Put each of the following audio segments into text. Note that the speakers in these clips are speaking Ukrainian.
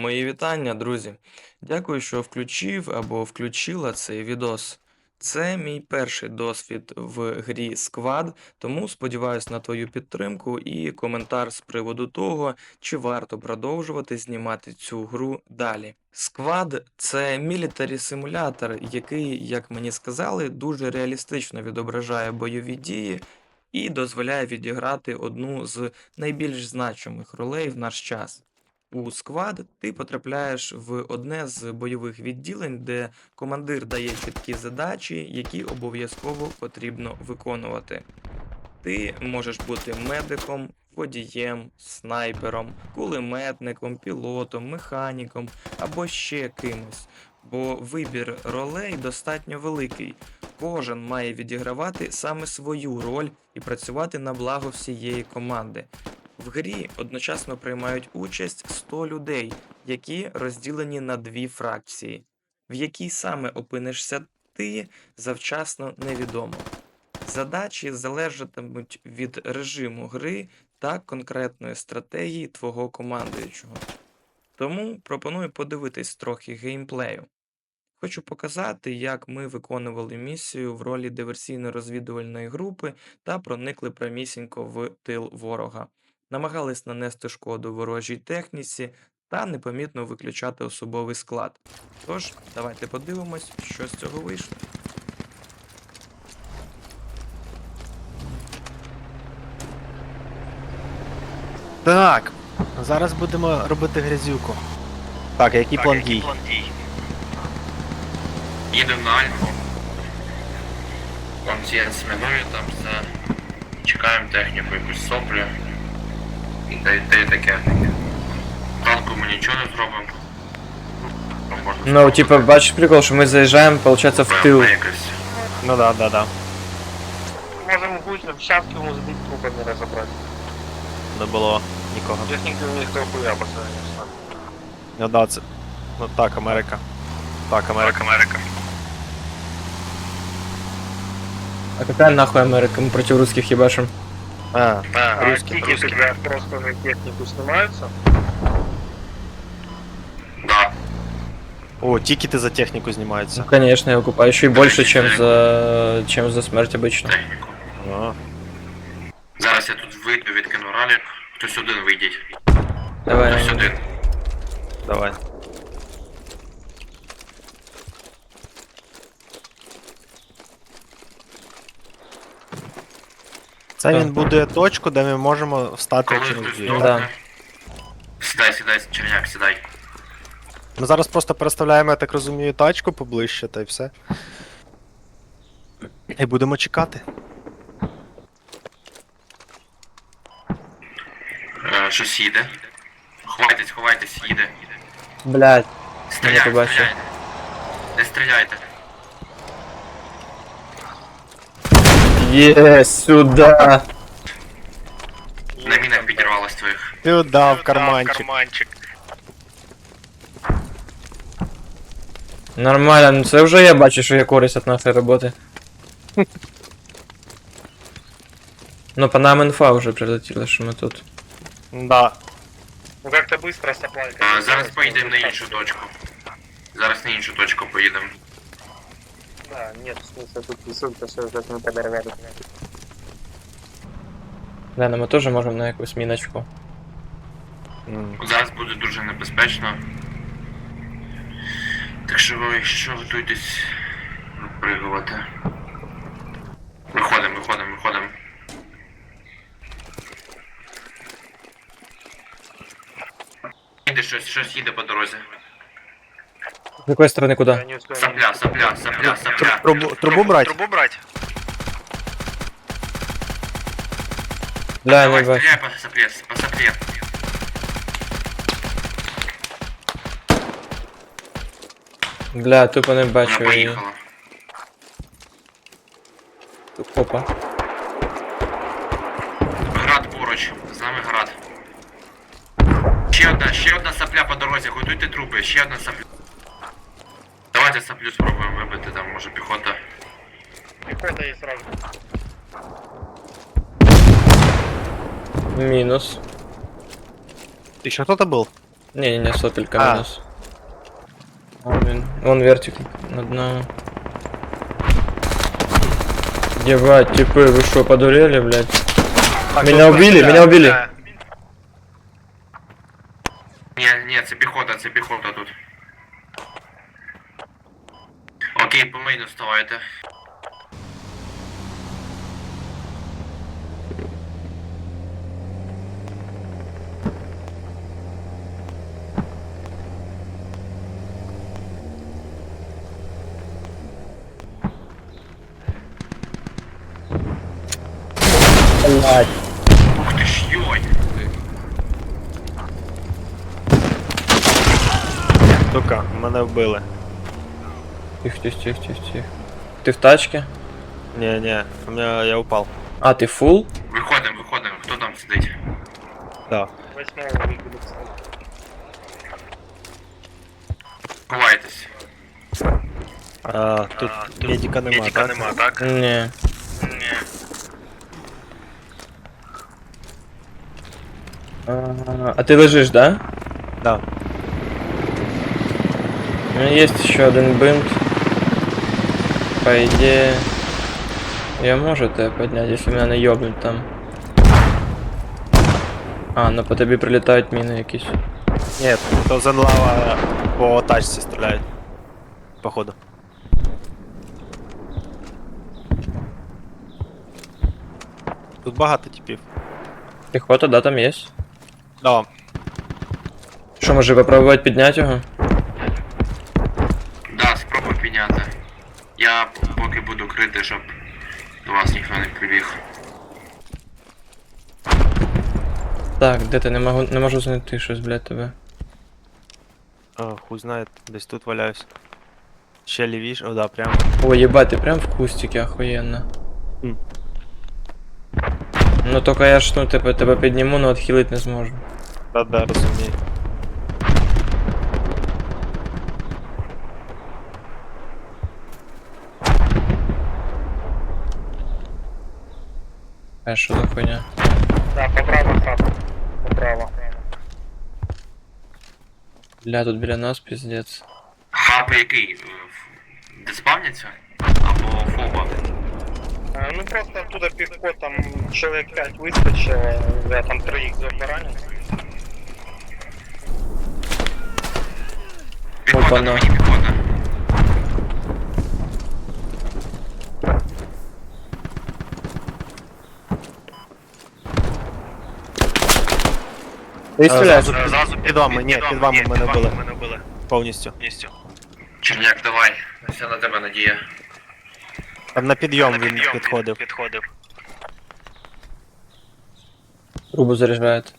Мої вітання, друзі. Дякую, що включив або включила цей відос. Це мій перший досвід в грі Squad, тому сподіваюсь на твою підтримку і коментар з приводу того, чи варто продовжувати знімати цю гру далі. Squad – це мілітарі симулятор, який, як мені сказали, дуже реалістично відображає бойові дії і дозволяє відіграти одну з найбільш значимих ролей в наш час. У сквад ти потрапляєш в одне з бойових відділень, де командир дає чіткі задачі, які обов'язково потрібно виконувати. Ти можеш бути медиком, водієм, снайпером, кулеметником, пілотом, механіком або ще кимось, бо вибір ролей достатньо великий. Кожен має відігравати саме свою роль і працювати на благо всієї команди. В грі одночасно приймають участь 100 людей, які розділені на дві фракції. В якій саме опинишся ти, завчасно невідомо. Задачі залежатимуть від режиму гри та конкретної стратегії твого командуючого. Тому пропоную подивитись трохи геймплею. Хочу показати, як ми виконували місію в ролі диверсійно-розвідувальної групи та проникли прямісінько в тил ворога намагались нанести шкоду ворожій техніці та непомітно виключати особовий склад. Тож, давайте подивимось, що з цього вийшло. Так, зараз будемо робити грязюку. Так, а який план дій? Їдемо на Альфу. Консьєнт минує там все. Чекаємо техніку, якусь соплю. І те, і те, і таке. Танку ми нічого не зробимо. Ну, можна Ну, типа, бачиш прикол, що ми заїжджаємо, получается, в тил. Ну да, да, да. Можем гусь в шапке ему сбить трупами разобрать. Не було нікого. Техники у них дохуя по сравнению с нами. Ну да, це. Ну так, Америка. Так, Америка. Америка. А какая нахуй Америка? Мы против русских ебашим. А, А, Русский, тики когда просто на технику снимаются. Да. о, тікети за техніку знімаються. Ну, конечно, я окупаю. Еще и больше, чем за, чем за смерть обычно. Техніку. А, Зараз я тут вийду, відкину ралік. Хтось один вийдіть. Давай, Хтось один. давай. Це Так. він будує точку, де ми можемо встати Коли через дві. Да. Сідай, сідай, черняк, сідай. Ми зараз просто переставляємо, я так розумію, тачку поближче та й все. І будемо чекати. Е, щось їде. Ховайтесь, ховайтесь, їде. Блядь. Стріляйте, побачив. стріляйте. Не стріляйте. Е, сюда. На мінах підірвалось твоїх. Сюда, в карманчик. карманчик. Нормально, ну це вже я бачу, що є користь від нашої роботи. Ну, по нам інфа вже прилетіла, що ми тут. Да. Ну как-то быстро соплайка. Е, Зараз поїдемо на іншу точку. Зараз на іншу точку поїдемо. Да, нет смысла тут висылка, все как мы подорвали. Да, ну ми теж можемо на якусь міночку. М. Зараз буде дуже небезпечно. Так що ви що готуйтесь випригувати. Виходимо, виходимо, виходимо. Їде щось, щось їде по дорозі. З якої сторони куди? Я не успел. Сапля, сапля, сапля, сапля. Трубу, трубу брать? Трубу брать? Бля, Давай, не бачу. стреляй по сапле, по сапле. Бля, тупо не Вона бачу її. поїхала. Опа. Град поруч, з нами град. Ще одна, ще одна сапля по дорозі, готуйте трупи, ще одна сапля. Давайте саплю спробуємо вибити, там може піхота. Пехота есть сразу. Мінус. Еще кто-то был? Ні, ні, ні, сопелька А. мінус. Вон він. Вон вертик над нами. Ебать, типы, вы что, подурели, блядь? Так, Меня тут убили, стріляє, меня убили. стріляє. Ні, ні, це піхота, це піхота тут. Окей, по мейну вставайте. Ух ти ж йой! Сука, мене вбили. Тихо, тихо, тихо, тихо, тихо. Ты в тачке? Ні, ні, у мене я упав. А, ты фул? Виходимо, виходимо, хто там сидить? Да. Восьмого вибили, кстати. Ховайтесь. А, тут медика нема, так? так? Не. Ні. А, а ты лежишь, да? Да. У меня есть еще один бинт. По идее... Я можу тебе поднять, если меня наебнуть там. А, ну по тобі прилітають міни якісь. Ні, то Зенлава по тачці стріляють. Походу. Тут багато типів. Піхота, да, там є. Да. Що, може попробувати підняти його? Да, спробуй підняти. Я п- поки буду крити, щоб до вас ніхто не прибіг. Так, де ти не можу, не можу знайти щось, блядь, тебе. О, хуй знає, десь тут валяюсь. Ще лівіше, о да, прямо. Ой, ебать, ти прям в кустике, охуєнно. Хм. Ну только я ж ну, тебе, тебе підніму, но відхилити не зможу. Да, да, розумію. А що за хуйня? Да, поправо хата. Поправо. Бля, тут біля нас піздець. Хапи який? Е, в- Де спавняться? Або фоба? А, ну просто оттуда пивко, там человек 5 выскочило, я там троих забаранил. Піхота, Опа-на. на мені піхота. Ти Е, стріляєш? Зразу, зразу під вами, ні, під вами мене вбили. Повністю. Черняк, давай. Вся на тебе надія. Там на підйом він підходив. Трубу заряджають.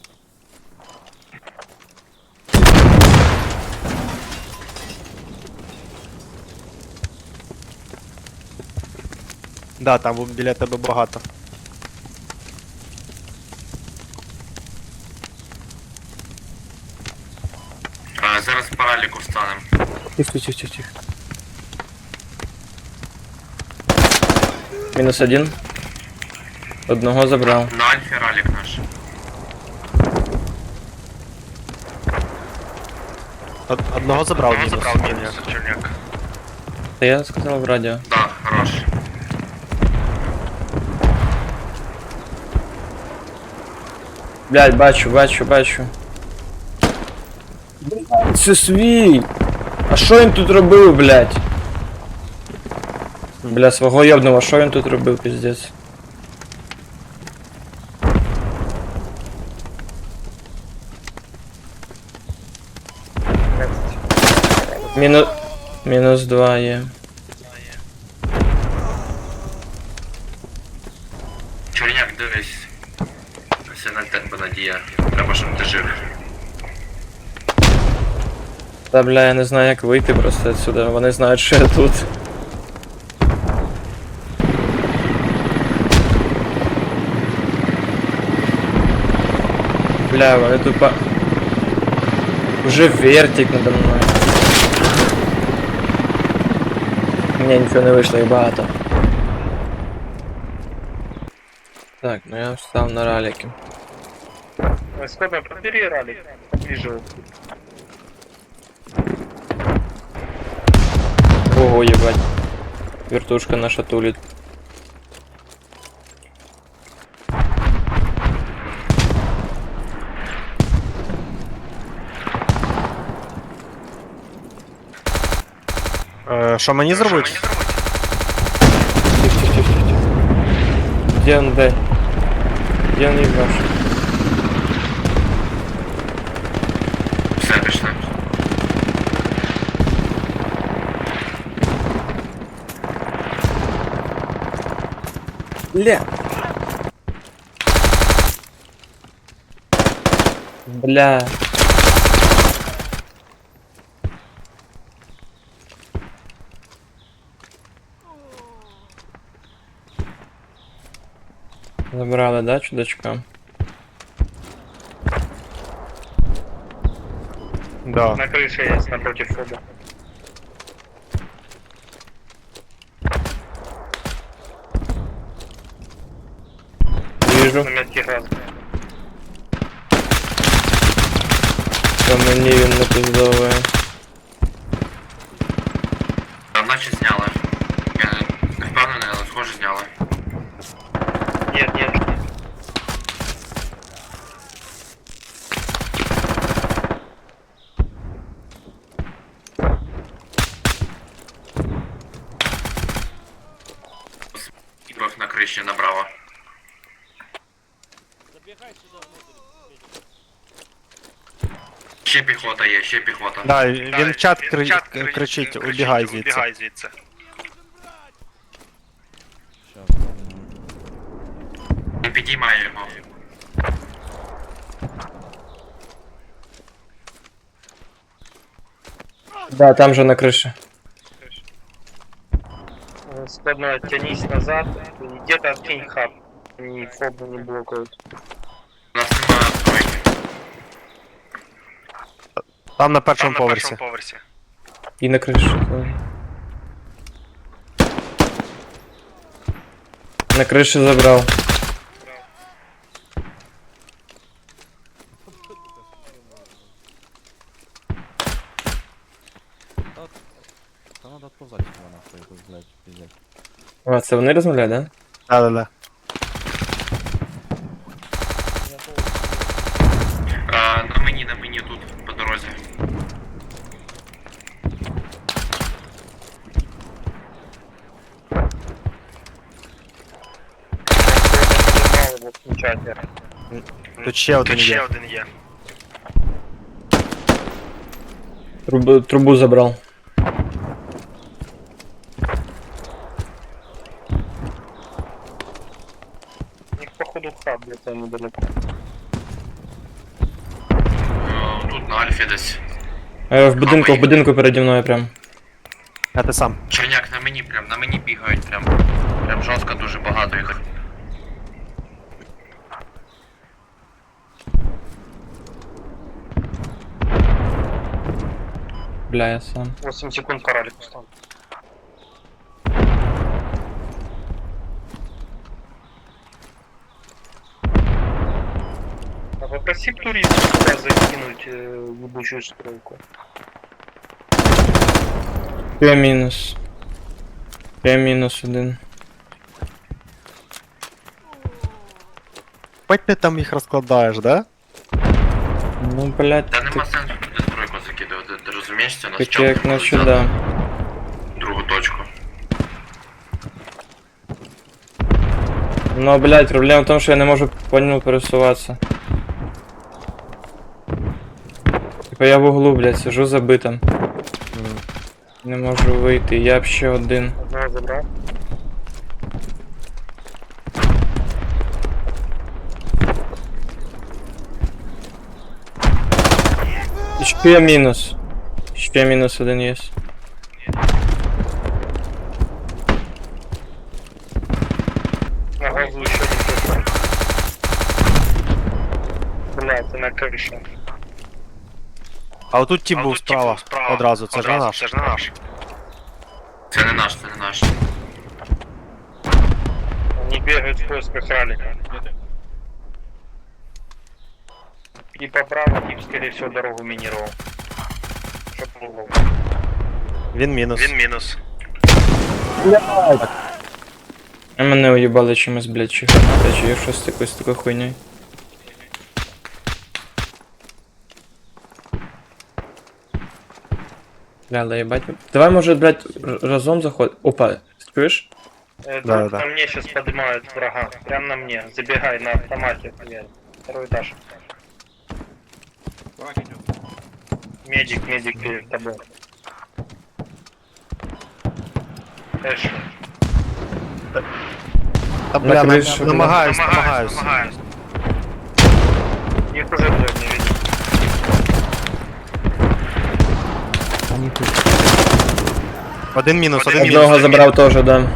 Да, там біля тебе багато. Тихо, тихо, тихо, тихо. Мінус один. Одного забрав. На альфі ралік наш. Од- Одного забрав мінус. Черняк. Та я сказав в радіо. Да, хорош. Блядь, бачу, бачу, бачу. Блядь, це свій! А що він тут робив, блядь? Бля, свого йобного, що він тут робив, піздець? Мінус... Мінус два є. Черняк, дивись. Все на тебе надія. Треба, щоб ти жив. Та бля, я не знаю як вийти просто отсюда. Вони знають, що я тут. Бля, вони тут по... Уже вертик надо мною. Ні, нічого не вийшло, їх багато. Так, ну я встав на раліки. Сколько, подбери ралик, поближе. Ого, ебать. Вертушка наша тулит. Е, що мені зробити? Тихо-тихо-тихо. Где он, дай? Где он ебаш? Бля. Бля. Забрали, да, чудачка? Да. На крыше есть напротив фоба. Вижу. На метке газ. По мені він напиздовує. Там наче зняли. Я не впевнений, але схоже зняли. Нет, нет. Типов на криші направо. Ще піхота є, ще піхота. Да, він в чат кри- кричить, убігай звідси. звідси. Не підіймає його. Да, там же на крыше. Складно тянись назад. Где-то откинь хаб. Ни фобу не блокают. У нас немає стройки. Там на першому поверсі. І на крыше. тоже. На крыше забрал. Та надо отповзати його нахуй, якось, блядь. А, це вони розмовляють, да? Да-да-да. А, на мені, на мені тут, по дорозі. Мало его включать. Тут ще один є. один є. Трубу, трубу забрал. У них походу хаб где-то недалеко. Е, Тут на Альфі десь. Е, в будинку, в будинку переді мною прям. А ти сам. Черняк на мені, прям на мені бігають, прям. Прям жорстко дуже багато їх. Бля, я сам. 8 секунд по ралику стал. А попроси туриста сюда закинуть э, ебучую стройку. П мінус. П мінус один. Бать ти там їх розкладаєш, да? Ну, блядь, Та ти нема сенсу туди стройку закидувати, У нас чел як наче взяти да. Другу точку. Ну, блядь, проблема в тому, що я не можу по ньому пересуватися. Типа я в углу, блядь, сижу забитим. Не можу вийти, я б ще один. Одного забрал. Ще мінус. Ще мінус один є. На газу еще один точно. Бля, ты на крыше. А отут ті був справа. Одразу, це ж не наш. Це ж не наш. Це не наш, це не наш. Они бегают в поисках ралика. И по правой тип, скорее всего, дорогу минировал. Чтоб угол. Він мінус. мінус. А мене уїбали чимось, блядь, чи граната, чи щось якось такою хуйньою. Бля, але їбать. Давай, може, блядь, р- разом заход. Опа, чуєш? Э, Да, да. На мне сейчас поднимают врага. Прям на мне. Забегай на автомате. блядь. Второй этаж. Медик, медик перед тобой. Эш, Та, На бля, кришу, на- бля. намагаюсь, намагаюсь. их уже блядь, не видно. Один мінус, один мінус. Одного забрав теж, да.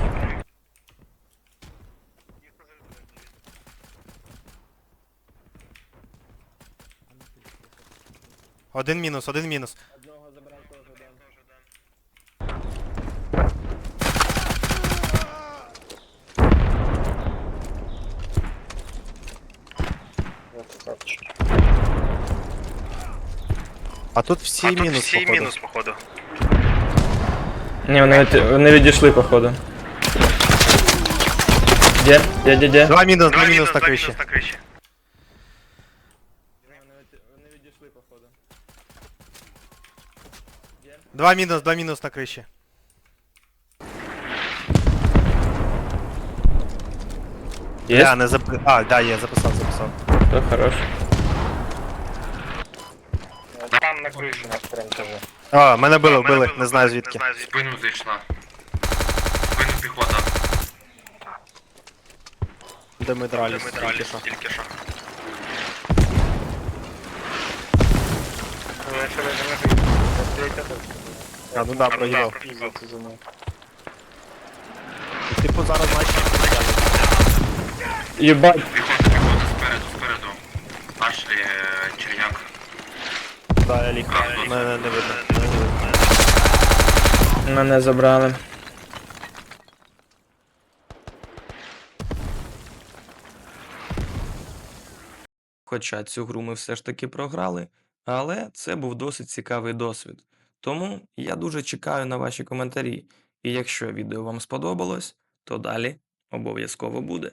Один мінус, один мінус. Вот красавчики. А тут всі мінус, походу. Ні, вони, від- вони відійшли, походу. Де? Де, де, де? Два мінус, два мінус на криші. Два мінус, два мінус на криші. Є? Я не запи... А, да, є, записав, записав. То хорош. Э, Там на крыше на втором этаже. А, мене били, били, не знаю звідки. В спину зайшла. В спину піхота. Де ми дрались, тільки що. Ну, я человека на крыше. А, ну да, проїбав. За мной. Типу зараз значить. Єбать. Піхота спереду, спереду. Ашлі, е, черняк. Да, я ліг. Мене не видно. Мене не видно. Мене забрали. Хоча цю гру ми все ж таки програли, але це був досить цікавий досвід. Тому я дуже чекаю на ваші коментарі. І якщо відео вам сподобалось, то далі обов'язково буде.